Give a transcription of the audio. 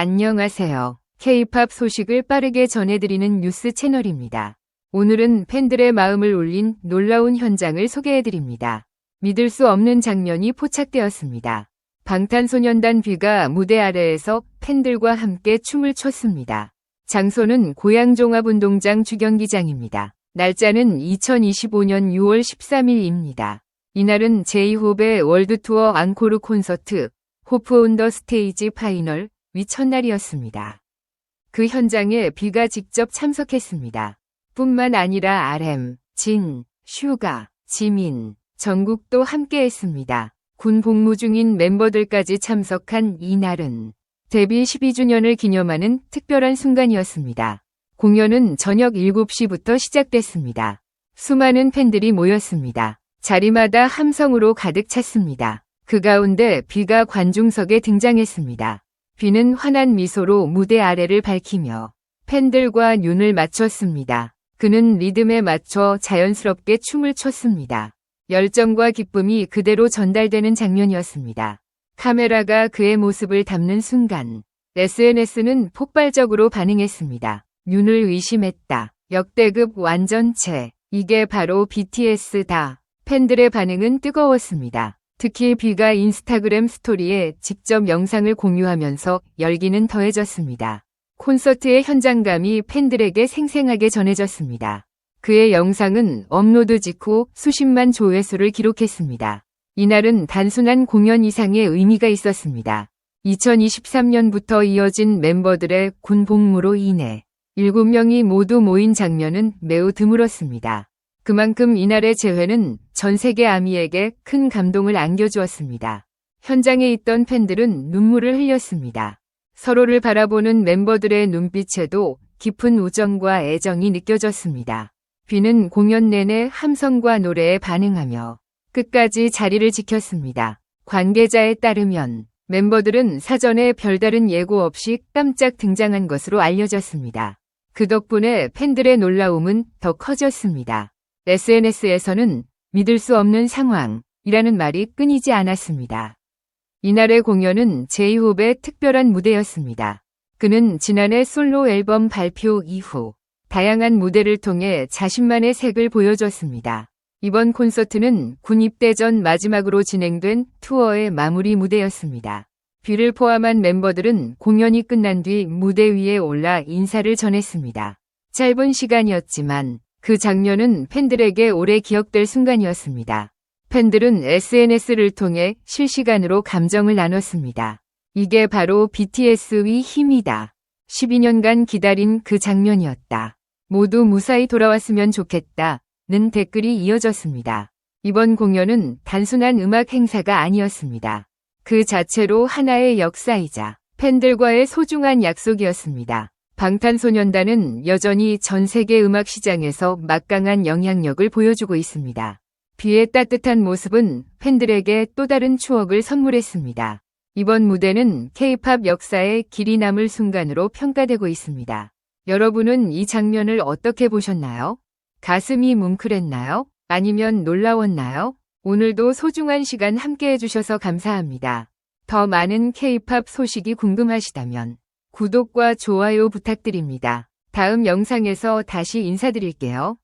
안녕하세요. K-팝 소식을 빠르게 전해드리는 뉴스 채널입니다. 오늘은 팬들의 마음을 울린 놀라운 현장을 소개해드립니다. 믿을 수 없는 장면이 포착되었습니다. 방탄소년단 뷔가 무대 아래에서 팬들과 함께 춤을 췄습니다. 장소는 고양종합운동장 주경기장입니다. 날짜는 2025년 6월 13일입니다. 이날은 제이홉의 월드투어 앙코르 콘서트 호프 온 더 스테이지 파이널 위 첫날이었습니다. 그 현장에 비가 직접 참석했습니다. 뿐만 아니라 RM, 진, 슈가, 지민, 전국도 함께 했습니다. 군 복무 중인 멤버들까지 참석한 이날은 데뷔 12주년을 기념하는 특별한 순간이었습니다. 공연은 저녁 7시부터 시작됐습니다. 수많은 팬들이 모였습니다. 자리마다 함성으로 가득 찼습니다. 그 가운데 비가 관중석에 등장했습니다. 비는 환한 미소로 무대 아래를 밝히며 팬들과 눈을 맞췄습니다. 그는 리듬에 맞춰 자연스럽게 춤을 췄습니다. 열정과 기쁨이 그대로 전달되는 장면이었습니다. 카메라가 그의 모습을 담는 순간 SNS는 폭발적으로 반응했습니다. 윤을 의심했다. 역대급 완전체. 이게 바로 BTS다. 팬들의 반응은 뜨거웠습니다. 특히 비가 인스타그램 스토리에 직접 영상을 공유하면서 열기는 더해졌습니다. 콘서트의 현장감이 팬들에게 생생하게 전해졌습니다. 그의 영상은 업로드 직후 수십만 조회수를 기록했습니다. 이날은 단순한 공연 이상의 의미가 있었습니다. 2023년부터 이어진 멤버들의 군 복무로 인해 7명이 모두 모인 장면은 매우 드물었습니다. 그만큼 이날의 재회는 전 세계 아미에게 큰 감동을 안겨주었습니다. 현장에 있던 팬들은 눈물을 흘렸습니다. 서로를 바라보는 멤버들의 눈빛에도 깊은 우정과 애정이 느껴졌습니다. 비는 공연 내내 함성과 노래에 반응하며 끝까지 자리를 지켰습니다. 관계자에 따르면 멤버들은 사전에 별다른 예고 없이 깜짝 등장한 것으로 알려졌습니다. 그 덕분에 팬들의 놀라움은 더 커졌습니다. SNS에서는 믿을 수 없는 상황이라는 말이 끊이지 않았습니다. 이날의 공연은 제이홉의 특별한 무대였습니다. 그는 지난해 솔로 앨범 발표 이후 다양한 무대를 통해 자신만의 색을 보여줬습니다. 이번 콘서트는 군 입대 전 마지막으로 진행된 투어의 마무리 무대였습니다. 뷔를 포함한 멤버들은 공연이 끝난 뒤 무대 위에 올라 인사를 전했습니다. 짧은 시간이었지만 그 장면은 팬들에게 오래 기억될 순간이었습니다. 팬들은 SNS를 통해 실시간으로 감정을 나눴습니다. 이게 바로 BTS의 힘이다. 12년간 기다린 그 장면이었다. 모두 무사히 돌아왔으면 좋겠다. 는 댓글이 이어졌습니다. 이번 공연은 단순한 음악 행사가 아니었습니다. 그 자체로 하나의 역사이자 팬들과의 소중한 약속이었습니다. 방탄소년단은 여전히 전 세계 음악 시장에서 막강한 영향력을 보여주고 있습니다. 비의 따뜻한 모습은 팬들에게 또 다른 추억을 선물했습니다. 이번 무대는 K-팝 역사에 길이 남을 순간으로 평가되고 있습니다. 여러분은 이 장면을 어떻게 보셨나요? 가슴이 뭉클했나요? 아니면 놀라웠나요? 오늘도 소중한 시간 함께 해주셔서 감사합니다. 더 많은 K-팝 소식이 궁금하시다면 구독과 좋아요 부탁드립니다. 다음 영상에서 다시 인사드릴게요.